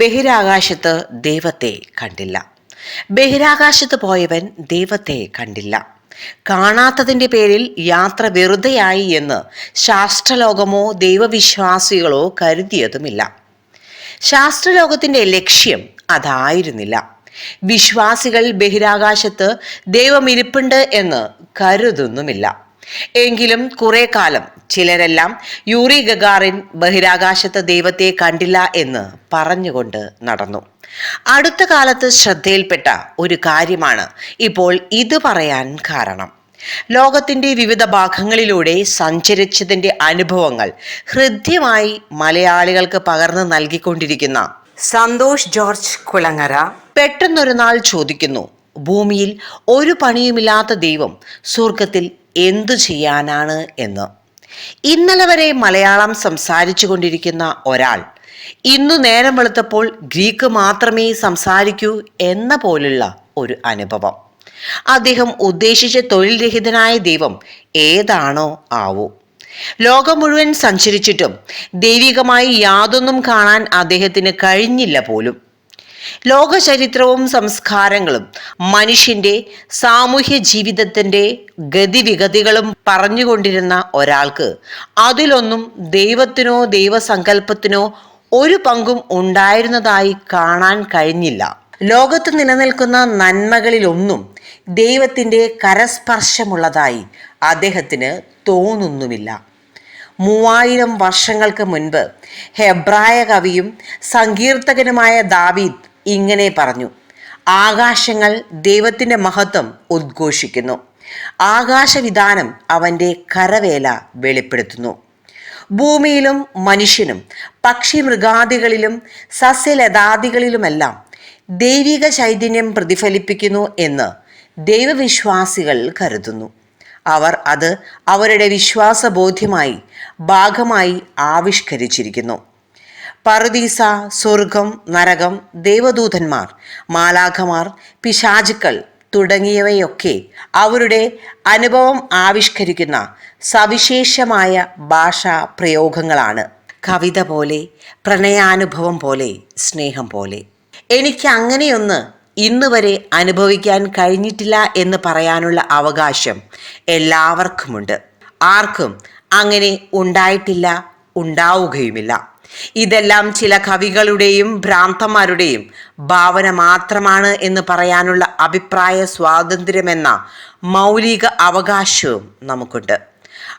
ബഹിരാകാശത്ത് ദൈവത്തെ കണ്ടില്ല. ബഹിരാകാശത്ത് പോയവൻ ദൈവത്തെ കണ്ടില്ല. കാണാത്തതിന്റെ പേരിൽ യാത്ര വെറുതെയായി എന്ന് ശാസ്ത്രലോകമോ ദൈവവിശ്വാസികളോ കരുതിയതുമില്ല. ശാസ്ത്രലോകത്തിന്റെ ലക്ഷ്യം അതായിരുന്നില്ല. വിശ്വാസികൾ ബഹിരാകാശത്ത് ദൈവം ഇരിപ്പുണ്ട് എന്ന് കരുതുന്നുമില്ല. എങ്കിലും കുറെ കാലം ചിലരെല്ലാം യൂറി ഗഗാറിൻ ബഹിരാകാശത്ത് ദൈവത്തെ കണ്ടില്ല എന്ന് പറഞ്ഞുകൊണ്ട് നടന്നു. അടുത്ത കാലത്ത് ശ്രദ്ധയിൽപ്പെട്ട ഒരു കാര്യമാണ് ഇപ്പോൾ ഇത് പറയാൻ കാരണം. ലോകത്തിന്റെ വിവിധ ഭാഗങ്ങളിലൂടെ സഞ്ചരിച്ചതിന്റെ അനുഭവങ്ങൾ ഹൃദ്യമായി മലയാളികൾക്ക് പകർന്നു നൽകിക്കൊണ്ടിരിക്കുന്ന സന്തോഷ് ജോർജ് കുളങ്ങര പെട്ടെന്നൊരു നാൾ ചോദിക്കുന്നു. ഭൂമിയിൽ ഒരു പണിയുമില്ലാത്ത ദൈവം സ്വർഗത്തിൽ എന്തു ചെയ്യാനാണ് എന്ന്. ഇന്നലെ വരെ മലയാളം സംസാരിച്ചു കൊണ്ടിരിക്കുന്ന ഒരാൾ ഇന്നു നേരം വെളുത്തപ്പോൾ ഗ്രീക്ക് മാത്രമേ സംസാരിക്കൂ എന്ന പോലുള്ള ഒരു അനുഭവം. അദ്ദേഹം ഉദ്ദേശിച്ച തൊഴിൽ രഹിതനായ ദൈവം ഏതാണോ ആവൂ. ലോകം മുഴുവൻ സഞ്ചരിച്ചിട്ടും ദൈവികമായി യാതൊന്നും കാണാൻ അദ്ദേഹത്തിന് കഴിഞ്ഞില്ല പോലും. ലോക ചരിത്രവും സംസ്കാരങ്ങളും മനുഷ്യന്റെ സാമൂഹ്യ ജീവിതത്തിന്റെ ഗതിവിഗതികളും പറഞ്ഞുകൊണ്ടിരുന്ന ഒരാൾക്ക് അതിലൊന്നും ദൈവത്തിനോ ദൈവസങ്കല്പത്തിനോ ഒരു പങ്കും ഉണ്ടായിരുന്നതായി കാണാൻ കഴിഞ്ഞില്ല. ലോകത്ത് നിലനിൽക്കുന്ന നന്മകളിലൊന്നും ദൈവത്തിന്റെ കരസ്പർശമുള്ളതായി അദ്ദേഹത്തിന് തോന്നുന്നുമില്ല. മൂവായിരം വർഷങ്ങൾക്ക് മുൻപ് ഹെബ്രായ കവിയും സങ്കീർത്തകനുമായ ദാവീദ് ഇങ്ങനെ പറഞ്ഞു. ആകാശങ്ങൾ ദൈവത്തിന്റെ മഹത്വം ഉദ്ഘോഷിക്കുന്നു. ആകാശവിധാനം അവന്റെ കരവേല വെളിപ്പെടുത്തുന്നു. ഭൂമിയിലും മനുഷ്യനും പക്ഷി മൃഗാദികളിലും സസ്യലതാദികളിലുമെല്ലാം ദൈവിക ചൈതന്യം പ്രതിഫലിപ്പിക്കുന്നു എന്ന് ദൈവവിശ്വാസികൾ കരുതുന്നു. അവർ അത് അവരുടെ വിശ്വാസബോധ്യമായി ഭാഗമായി ആവിഷ്കരിച്ചിരിക്കുന്നു. പറുദീസ സ്വർഗം നരകം ദേവദൂതന്മാർ മാലാഖമാർ പിശാചുക്കൾ തുടങ്ങിയവയൊക്കെ അവരുടെ അനുഭവം ആവിഷ്കരിക്കുന്ന സവിശേഷമായ ഭാഷാ പ്രയോഗങ്ങളാണ്. കവിത പോലെ പ്രണയാനുഭവം പോലെ സ്നേഹം പോലെ. എനിക്ക് അങ്ങനെയൊന്ന് ഇന്ന് വരെ അനുഭവിക്കാൻ കഴിഞ്ഞിട്ടില്ല എന്ന് പറയാനുള്ള അവകാശം എല്ലാവർക്കുമുണ്ട്. ആർക്കും അങ്ങനെ ഉണ്ടായിട്ടില്ല ഉണ്ടാവുകയുമില്ല. ഇതെല്ലാം ചില കവികളുടെയും ഭ്രാന്തന്മാരുടെയും ഭാവന മാത്രമാണ് എന്ന് പറയാനുള്ള അഭിപ്രായ സ്വാതന്ത്ര്യമെന്ന മൗലിക അവകാശവും നമുക്കുണ്ട്.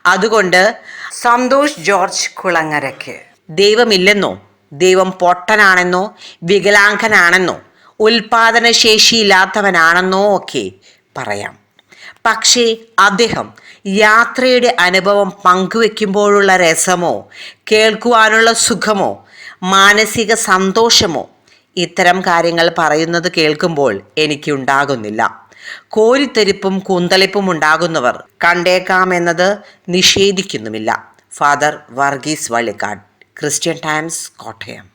അതുകൊണ്ട് സന്തോഷ് ജോർജ് കുളങ്ങരയ്ക്ക്. ദൈവമില്ലെന്നോ ദൈവം പൊട്ടനാണെന്നോ വികലാംഗനാണെന്നോ ഉൽപാദനശേഷിയില്ലാത്തവനാണെന്നോ ഒക്കെ പറയാം. പക്ഷേ അദ്ദേഹം യാത്രയുടെ അനുഭവം പങ്കുവെക്കുമ്പോഴുള്ള രസമോ കേൾക്കുവാനുള്ള സുഖമോ മാനസിക സന്തോഷമോ ഇത്തരം കാര്യങ്ങൾ പറയുന്നത് കേൾക്കുമ്പോൾ എനിക്ക് ഉണ്ടാകുന്നില്ല കോരിത്തെരിപ്പും കുന്തളിപ്പും ഉണ്ടാകുന്നവർ കണ്ടേക്കാമെന്നത് നിഷേധിക്കുന്നുമില്ല. Father Varghese Vallikkad Christian Times Kottayam.